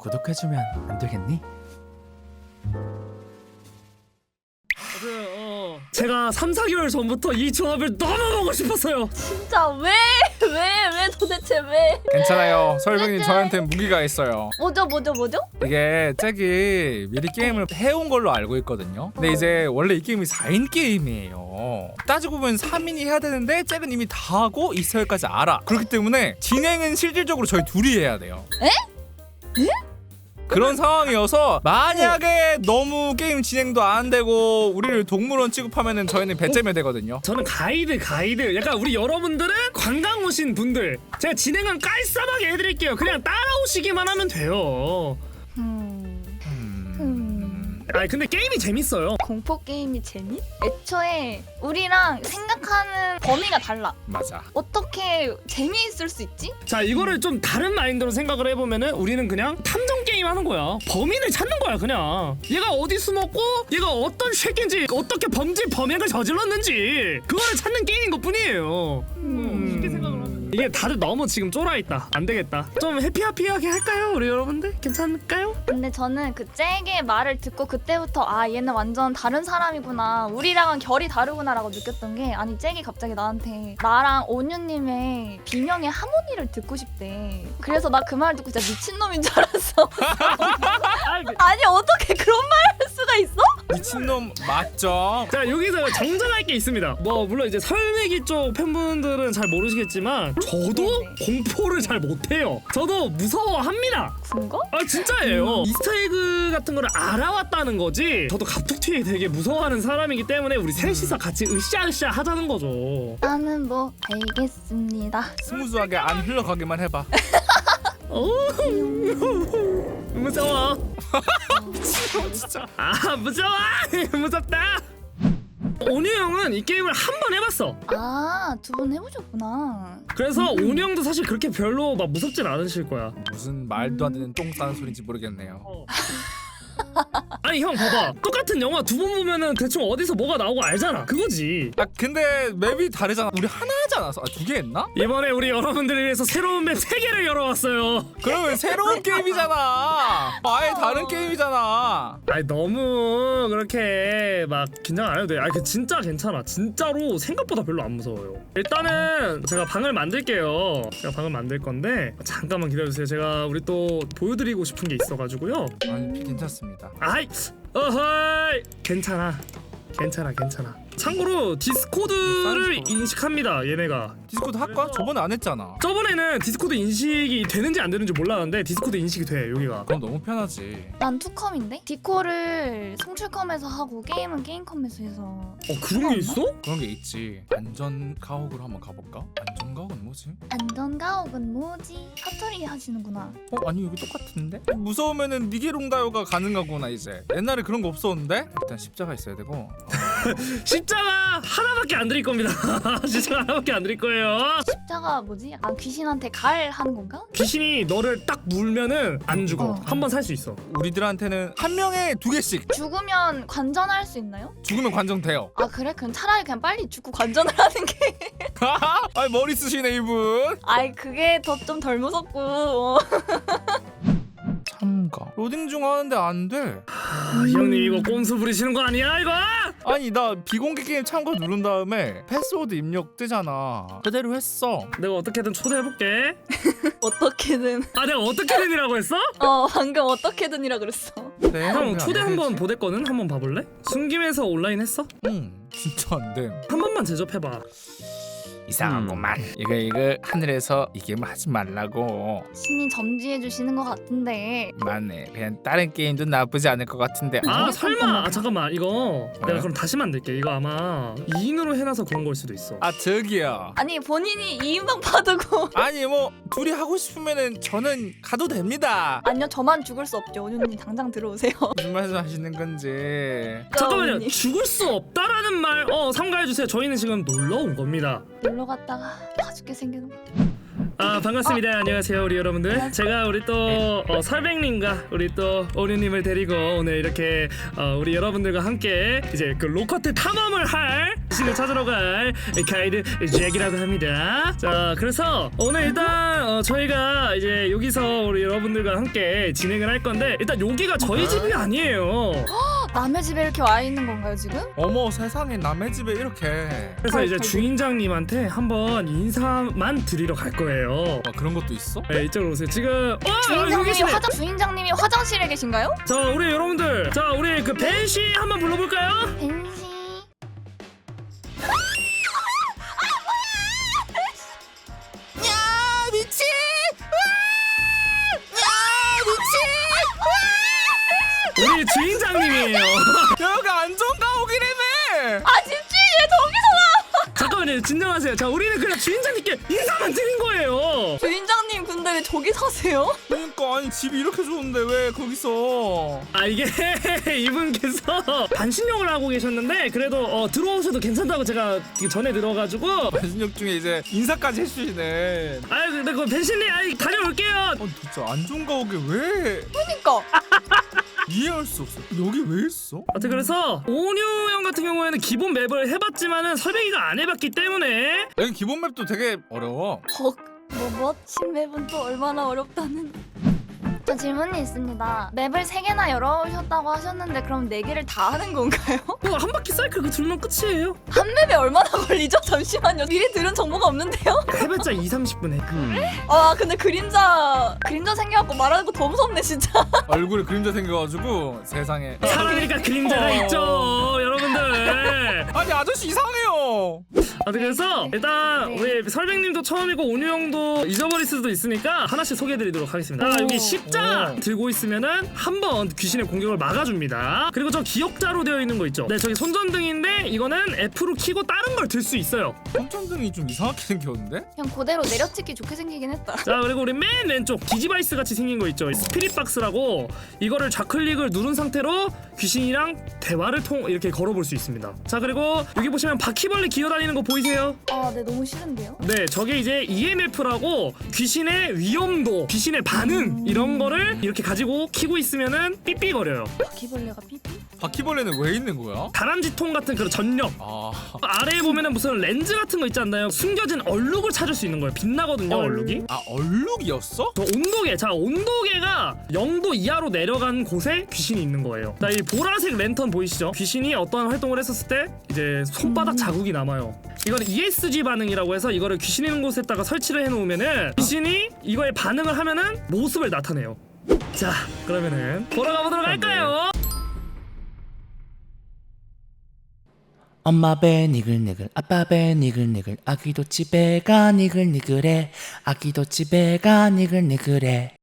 구독해주면 안 되겠니? 그, 어, 제가 3, 4개월 전부터 이 조합을 너무 보고 싶었어요. 진짜 왜? 왜? 왜 도대체 왜? 괜찮아요. 설백님 저한테 무기가 있어요. 뭐죠 뭐죠 뭐죠? 이게 잭이 미리 게임을 해온 걸로 알고 있거든요. 근데 이제 원래 이 게임이 4인 게임이에요. 따지고 보면 3인이 해야 되는데 잭은 이미 다 하고 이스라엘까지 알아. 그렇기 때문에 진행은 실질적으로 저희 둘이 해야 돼요. 에? 그런 상황이어서 만약에 너무 게임 진행도 안 되고 우리를 동물원 취급하면은 저희는 배째면 되거든요. 저는 가이드, 가이드. 약간 우리 여러분들은 관광 오신 분들. 제가 진행은 깔쌈하게 해드릴게요. 그냥 따라오시기만 하면 돼요. 음, 음... 음. 아니, 근데 게임이 재밌어요. 공포 게임이 재미? 애초에 우리랑 생각하는 범위가 달라. 맞아. 어떻게 재미있을 수 있지? 자, 이거를 좀 다른 마인드로 생각을 해보면은 우리는 그냥 탐정 게임 하는 거야. 범인을 찾는 거야, 그냥. 얘가 어디 숨었고, 얘가 어떤 새끼인지, 어떻게 범죄 범행을 저질렀는지, 그거를 찾는 게임인 것 뿐이에요. 음. 하면. 이게 다들 너무 지금 쫄아있다. 안 되겠다. 좀 해피하피하게 할까요, 우리 여러분들? 괜찮을까요? 근데 저는 그 잭의 말을 듣고 그때부터 아 얘는 완전 다른 사람이구나 우리랑은 결이 다르구나라고 느꼈던 게 아니 잭이 갑자기 나한테 나랑 온유님의 비명의 하모니를 듣고 싶대 그래서 나 그말 듣고 진짜 미친놈인 줄 알았어 아니 어떻게 그런 말할 수가 있어? 미친놈 맞죠? 자 여기서 정정할 게 있습니다. 뭐 물론 이제 설매기 쪽 팬분들은 잘 모르시겠지만 저도 네네. 공포를 잘 못해요. 저도 무서워합니다. 군거? 아 진짜예요. 이스터에그 같은 거를 알아왔다는 거지. 저도 갑툭튀 되게 무서워하는 사람이기 때문에 우리 셋이서 같이 으쌰으쌰 하자는 거죠. 나는 뭐 알겠습니다 스무스하게 안 흘러가기만 해봐. 오 무서워. 진짜. 아 무서워. 무섭다. 온유 형은 이 게임을 한 번 해봤어. 아두분 해보셨구나 그래서 온유 형도 사실 그렇게 별로 막 무섭진 않으실 거야. 무슨 말도 안 되는 똥 싸는 소리인지 모르겠네요. 아니 형 봐봐 똑같은 영화 두 번 보면은 대충 어디서 뭐가 나오고 알잖아 그거지 아 근데 맵이 다르잖아. 우리 하나 하지 않았어? 아, 두 개 했나? 이번에 우리 여러분들을 위해서 새로운 맵 3개를 열어왔어요 그러면 새로운 게임이잖아. 아예 다른 게임이잖아. 아니 너무 그렇게 막 긴장 안 해도 돼 아니 그 진짜 괜찮아 진짜로 생각보다 별로 안 무서워요 일단은 제가 방을 만들게요 제가 방을 만들 건데 잠깐만 기다려주세요 제가 우리 또 보여드리고 싶은 게 있어가지고요 아니 괜찮습니다. 아이 어허이! 괜찮아. 괜찮아 괜찮아 참고로 디스코드를 인식합니다 얘네가 디스코드 할까? 저번에 안 했잖아. 저번에는 디스코드 인식이 되는지 안 되는지 몰랐는데 디스코드 인식이 돼 여기가 그럼 너무 편하지. 난 투컴인데? 디코를 송출컴에서 하고 게임은 게임컴에서 해서 어 그런 게 있어? 그런 게 있지. 안전 가옥으로 한번 가볼까? 안전 가옥은 뭐지? 안전가옥은 뭐지? 사투리 하시는구나 어 아니 여기 똑같은데? 무서우면은 니게롱다요가 가능하구나 이제. 옛날에 그런 거 없었는데? 일단 십자가 있어야 되고. 십자가 하나밖에 안 드릴 겁니다 십자가 하나밖에 안 드릴 거예요 십자가 뭐지? 약간 귀신한테 갈 하는 건가? 귀신이 너를 딱 물면은 안 죽어 어. 한 번 살 수 있어 우리들한테는 한 명에 두 개씩 죽으면 관전할 수 있나요? 죽으면 관정돼요. 아 그래? 그럼 차라리 그냥 빨리 죽고 관전을 하는 게 아니 머리 쓰시네 이분. 아이 그게 더 좀 덜 무섭고 어. 참가. 로딩 중 하는데 안 돼. 아, 형님 이거 꼼수 부리시는 거 아니야 이거? 아니 나 비공개 게임 참가 누른 다음에 패스워드 입력 뜨잖아. 그대로 했어. 내가 어떻게든 초대해볼게 어떻게든 아 내가 어떻게든이라고 했어? 어 방금 어떻게든이라 그랬어 네, 형 초대 한번 보냈거든? 한번 봐볼래? 숨김에서 온라인 했어? 응 진짜 안 돼. 한 번만 제접해봐 이상하구만. 이거 이거 하늘에서 이 게임 하지 말라고. 신이 점지해 주시는 것 같은데 맞네. 그냥 다른 게임도 나쁘지 않을 것 같은데. 아 어? 설마 아 잠깐만 이거 왜? 내가 그럼 다시 만들게 이거 아마 2인으로 해놔서 그런 걸 수도 있어 아 저기요. 아니 본인이 2인방 파두고 아니 뭐 둘이 하고 싶으면은 저는 가도 됩니다. 아니요 저만 죽을 수 없죠 온유님 당장 들어오세요 무슨 말씀하시는 건지. 잠깐만요 언니. 죽을 수 없다라는 말 어 삼가해주세요 저희는 지금 놀러 온 겁니다 놀러 갔다가 다 죽게 생기는 거 아 반갑습니다. 안녕하세요 우리 여러분들. 제가 우리 또 어, 설백님과 우리 또 오류님을 데리고 오늘 이렇게 어, 우리 여러분들과 함께 이제 그 로커트 탐험을 할 신을 찾으러 갈 가이드 잭이라고 합니다. 자 그래서 오늘 일단 어, 저희가 이제 여기서 우리 여러분들과 함께 진행을 할 건데 일단 여기가 저희 집이 아니에요. 남의 집에 이렇게 와 있는 건가요 지금? 어머 세상에 남의 집에 이렇게 그래서 이제. 주인장님한테 한번 인사만 드리러 갈 거예요. 아, 그런 것도 있어? 네, 이쪽으로 오세요. 지금 어 여기 주인장님이 계시네. 화장 주인장님이 화장실에 계신가요? 자 우리 여러분들 자 우리 그 벤씨 한번 불러볼까요? 벤시. 야 미친! 야 미친! 우리 주인 장님이에요. 여기 안 좋은 가옥이라며 아 집주인 왜 저기서 와? 잠깐만요 진정하세요. 자 우리는 그냥 주인장님께 인사만 드린 거예요. 주인장님 근데 왜 저기 사세요? 그러니까 아니 집이 이렇게 좋은데 왜 거기서 아 이게 이분께서 반신욕을 하고 계셨는데 그래도 어, 들어오셔도 괜찮다고 제가 전에 들어가지고 반신욕 중에 이제 인사까지 해주시네 아 근데 그 벤신님 아이 다녀올게요. 어 진짜 안 좋은 가옥에 왜 그니까 이해할 수 없어. 여기 왜 있어? 하여튼 그래서 온유 형 같은 경우에는 기본 맵을 해봤지만은 설백이가 안 해봤기 때문에. 여기 기본 맵도 되게 어려워. 헉 뭐뭐 신맵은 또 얼마나 어렵다는 저 질문이 있습니다 맵을 세 개나 열어오셨다고 하셨는데 그럼 네 개를 다 하는 건가요? 뭐 한 바퀴 사이클 그 둘만 끝이에요. 한 맵에 얼마나 걸리죠? 잠시만요 미리 들은 정보가 없는데요? 해봤자 2, 30분 해. 아 근데 그림자 그림자 생겨갖고 말하는 거 더 무섭네 진짜 얼굴에 그림자 생겨가지고 세상에 사람이니까 그림자가 어. 있죠, 여러분들. 아니 아저씨 이상해요 아, 그래서 일단 네. 우리 설백님도 처음이고 온유 형도 잊어버릴 수도 있으니까 하나씩 소개해드리도록 하겠습니다. 자, 오. 여기 십자 오. 들고 있으면은 한 번 귀신의 공격을 막아줍니다. 그리고 저 기억자로 되어 있는 거 있죠. 네, 저기 손전등인데 이거는 F로 키고 다른 걸 들 수 있어요. 손전등이 좀 이상하게 생겼는데? 그냥 그대로 내려찍기 좋게 생기긴 했다 자 그리고 우리 맨 왼쪽 디지바이스 같이 생긴 거 있죠 스피릿 박스라고 이거를 좌클릭을 누른 상태로 귀신이랑 대화를 통 이렇게 걸어볼 수 있습니다 자 그리고 여기 보시면 바퀴벌 레 기어다니는 거 보이세요? 아 네 너무 싫은데요? 네 저게 이제 EMF라고 귀신의 위험도 귀신의 반응 이런 거를 이렇게 가지고 키고 있으면은 삐삐거려요 바퀴벌레가 삐삐? 바퀴벌레는 왜 있는 거야? 다람쥐통 같은 그런 전력 아 아래에 보면은 무슨 렌즈 같은 거 있지 않나요? 숨겨진 얼룩을 찾을 수 있는 거예요 빛나거든요 얼룩이 아 얼룩이었어? 저 온도계 자 온도계가 0도 이하로 내려간 곳에 귀신이 있는 거예요. 자 이 보라색 랜턴 보이시죠? 귀신이 어떠한 활동을 했었을 때 이제 손바닥 자국이 남아요. 이거는 ESG 반응이라고 해서 이거를 귀신 있는 곳에다가 설치를 해놓으면은 귀신이 이거에 반응을 하면은 모습을 나타내요. 자 그러면은 보러 가보도록 할까요? 엄마 배 니글니글 아빠 배 니글니글 아기도 집에 가 니글니글해. 아기도 집에 가 니글니글해